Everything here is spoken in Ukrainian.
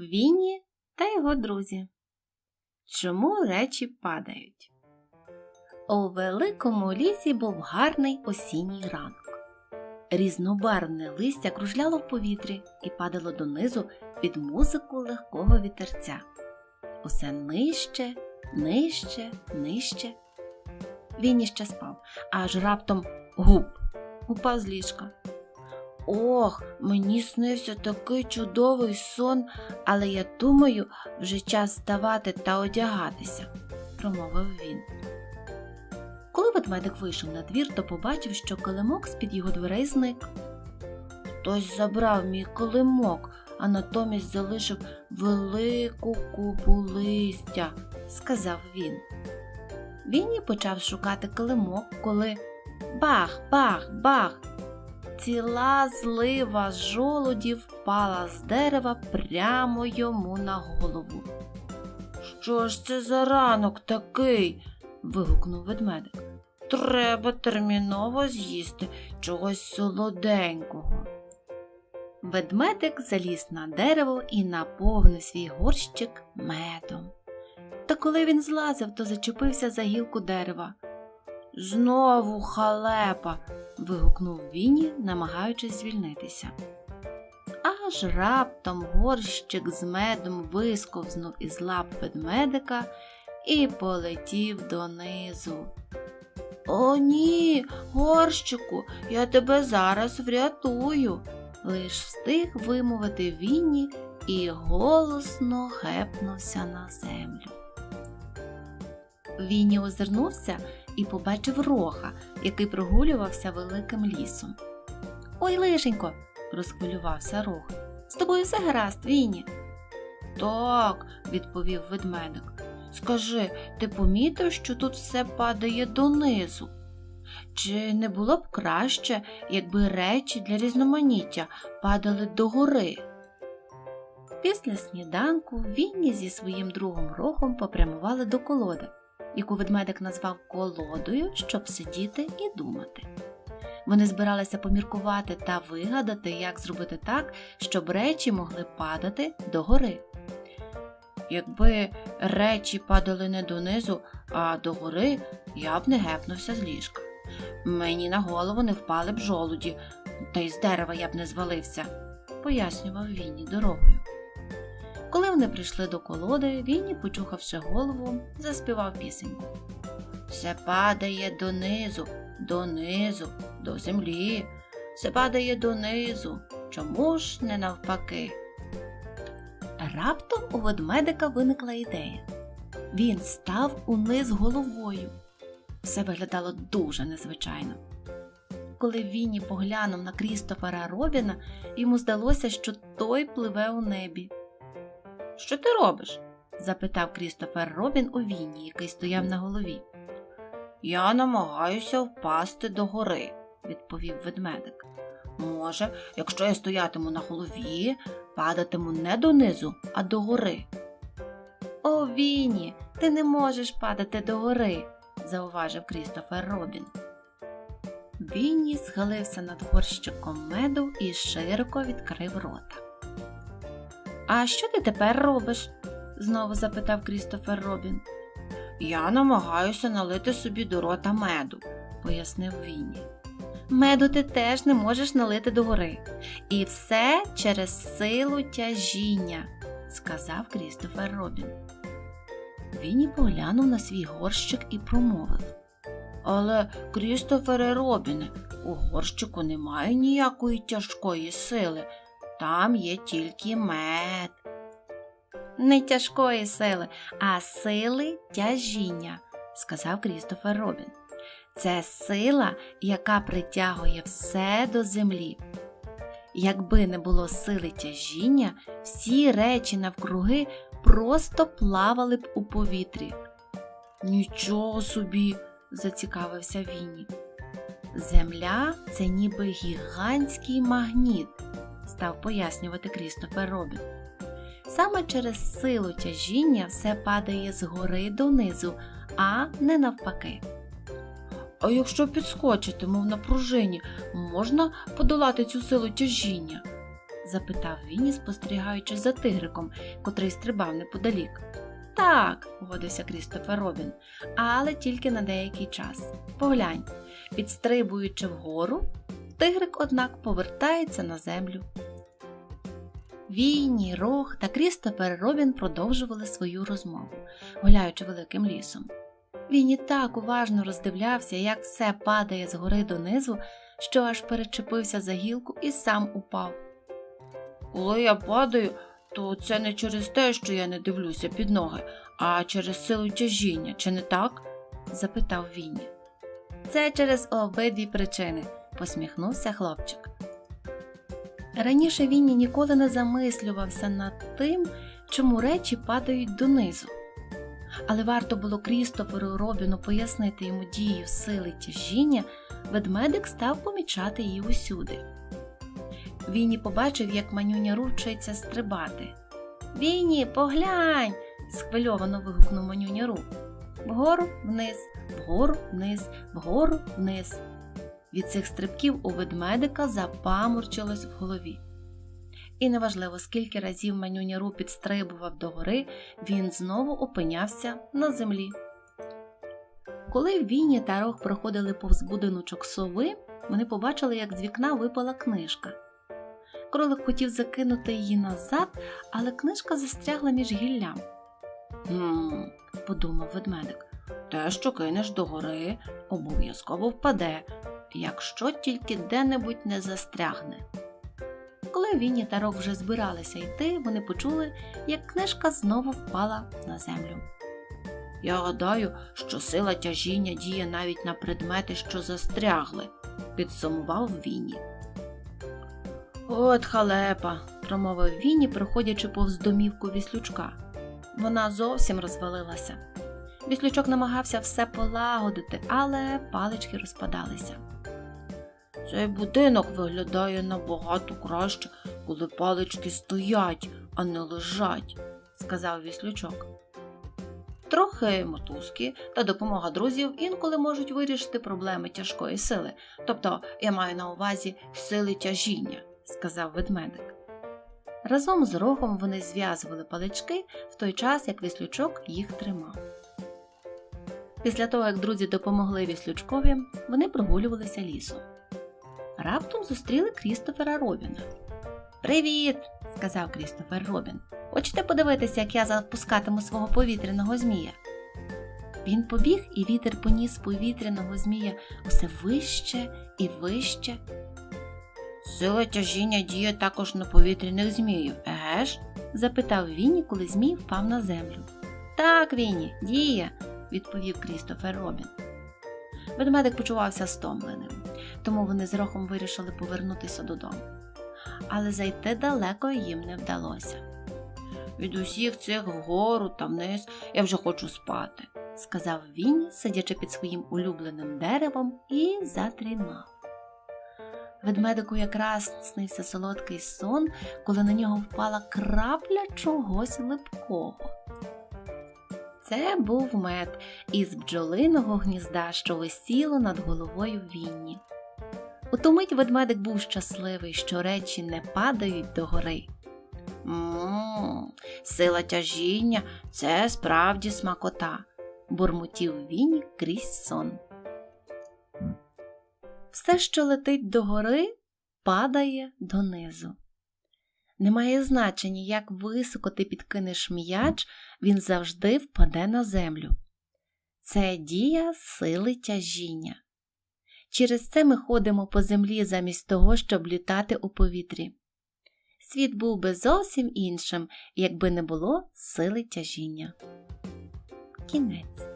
Вінні та його друзі. Чому речі падають? У великому лісі був гарний осінній ранок. Різнобарвне листя кружляло в повітрі і падало донизу під музику легкого вітерця. Усе нижче, нижче, нижче. Він іще спав, аж раптом гуп упав з ліжка. Ох, мені снився такий чудовий сон, але я думаю, вже час вставати та одягатися, промовив він. Коли ведмедик вийшов на двір, то побачив, що килимок з-під його дверей зник. Хтось забрав мій килимок, а натомість залишив велику купу листя, сказав він. Вінні почав шукати килимок, коли бах, бах, бах. Ціла злива жолудів впала з дерева прямо йому на голову. Що ж це за ранок такий? вигукнув ведмедик. Треба терміново з'їсти чогось солоденького. Ведмедик заліз на дерево і наповнив свій горщик медом. Та коли він злазив, то зачепився за гілку дерева. Знову халепа. Вигукнув Вінні, намагаючись звільнитися. Аж раптом горщик з медом висковзнув із лап ведмедика і полетів донизу. О, ні, горщику, я тебе зараз врятую. Лиш встиг вимовити Вінні і голосно гепнувся на землю. Вінні озирнувся і побачив рога, який прогулювався великим лісом. Ой, лишенько, розхвилювався рог. З тобою все гаразд, Вінні. Так, відповів ведмедик. Скажи, ти помітив, що тут все падає донизу? Чи не було б краще, якби речі для різноманіття падали догори? Після сніданку Вінні зі своїм другом рогом попрямували до колоди, яку ведмедик назвав колодою, щоб сидіти і думати. Вони збиралися поміркувати та вигадати, як зробити так, щоб речі могли падати догори. Якби речі падали не донизу, а догори, я б не гепнувся з ліжка. Мені на голову не впали б жолуді, та й з дерева я б не звалився, пояснював Вінні дорогою. Коли вони прийшли до колоди, Вінні, почухавши голову, заспівав пісеньку. Все падає донизу, донизу, до землі, все падає донизу. Чому ж не навпаки? Раптом у ведмедика виникла ідея. Він став униз головою. Все виглядало дуже незвичайно. Коли Вінні поглянув на Крістофера Робіна, йому здалося, що той пливе у небі. Що ти робиш? запитав Крістофер Робін у Вінні, який стояв на голові. Я намагаюся впасти до гори, відповів ведмедик. Може, якщо я стоятиму на голові, падатиму не донизу, а догори. О, Вінні, ти не можеш падати догори, зауважив Крістофер Робін. Вінні схилився над горщиком меду і широко відкрив рота. А що ти тепер робиш? знову запитав Крістофер Робін. Я намагаюся налити собі до рота меду, пояснив Вінні. Меду ти теж не можеш налити догори. І все через силу тяжіння, сказав Крістофер Робін. Вінні поглянув на свій горщик і промовив. Але, Крістофере Робіне, у горщику немає ніякої тяжкої сили. Там є тільки мед. Не тяжкої сили, а сили тяжіння, сказав Крістофер Робін. Це сила, яка притягує все до землі. Якби не було сили тяжіння, всі речі навкруги просто плавали б у повітрі. Нічого собі, зацікавився Вінні. Земля це ніби гігантський магніт, став пояснювати Крістофер Робін. Саме через силу тяжіння все падає згори донизу, а не навпаки. А якщо підскочити, мов на пружині, можна подолати цю силу тяжіння? запитав Вінні, спостерігаючи за тигриком, котрий стрибав неподалік. Так, погодився Крістофер Робін, але тільки на деякий час. Поглянь, підстрибуючи вгору, тигрик, однак, повертається на землю. Вінні, Рох та Крістофер Робін продовжували свою розмову, гуляючи великим лісом. Вінні так уважно роздивлявся, як все падає згори донизу, що аж перечепився за гілку і сам упав. Коли я падаю, то це не через те, що я не дивлюся під ноги, а через силу тяжіння, чи не так? запитав Вінні. Це через обидві причини, посміхнувся хлопчик. Раніше Вінні ніколи не замислювався над тим, чому речі падають донизу. Але варто було Крістоферу Робіну пояснити йому дію сили тяжіння, ведмедик став помічати її усюди. Вінні побачив, як манюня ручається стрибати. Вінні, поглянь. схвильовано вигукнув манюня Ру. Вгору вниз, вгору вниз, вгору вниз. Від цих стрибків у ведмедика запаморчилось в голові. І неважливо, скільки разів манюня Ру підстрибував догори, він знову опинявся на землі. Коли Вінні та Рох проходили повз будиночок сови, вони побачили, як з вікна випала книжка. Кролик хотів закинути її назад, але книжка застрягла між гіллям. «Гм», – подумав ведмедик, те, що кинеш догори, обов'язково впаде, якщо тільки де-небудь не застрягне. Коли Вінні та Рок вже збиралися йти, вони почули, як книжка знову впала на землю. Я гадаю, що сила тяжіння діє навіть на предмети, що застрягли, підсумував Вінні. От халепа, промовив Вінні, проходячи повз домівку віслючка. Вона зовсім розвалилася. Віслючок намагався все полагодити, але палички розпадалися. Цей будинок виглядає набагато краще, коли палички стоять, а не лежать, сказав віслючок. Трохи мотузки та допомога друзів інколи можуть вирішити проблеми тяжкої сили, тобто я маю на увазі сили тяжіння, сказав ведмедик. Разом з рогом вони зв'язували палички в той час, як віслючок їх тримав. Після того, як друзі допомогли віслючкові, вони прогулювалися лісом. Раптом зустріли Крістофера Робіна. Привіт, сказав Крістофер Робін. Хочете подивитися, як я запускатиму свого повітряного змія? Він побіг, і вітер поніс повітряного змія усе вище і вище. Сила тяжіння діє також на повітряних зміїв, еге ж? запитав Вінні, коли змій впав на землю. Так, Вінні, діє, відповів Крістофер Робін. Ведмедик почувався стомленим, тому вони з рохом вирішили повернутися додому. Але зайти далеко їм не вдалося. Від усіх цих вгору та вниз я вже хочу спати, сказав він, сидячи під своїм улюбленим деревом, і задрімав. Ведмедику якраз снився солодкий сон, коли на нього впала крапля чогось липкого. Це був мед із бджолиного гнізда, що висіло над головою Вінні. У ту мить ведмедик був щасливий, що речі не падають догори. Мм, сила тяжіння це справді смакота, бурмотів Вінні крізь сон. Все, що летить догори, падає донизу. Немає значення, як високо ти підкинеш м'яч, він завжди впаде на землю. Це дія сили тяжіння. Через це ми ходимо по землі замість того, щоб літати у повітрі. Світ був би зовсім іншим, якби не було сили тяжіння. Кінець.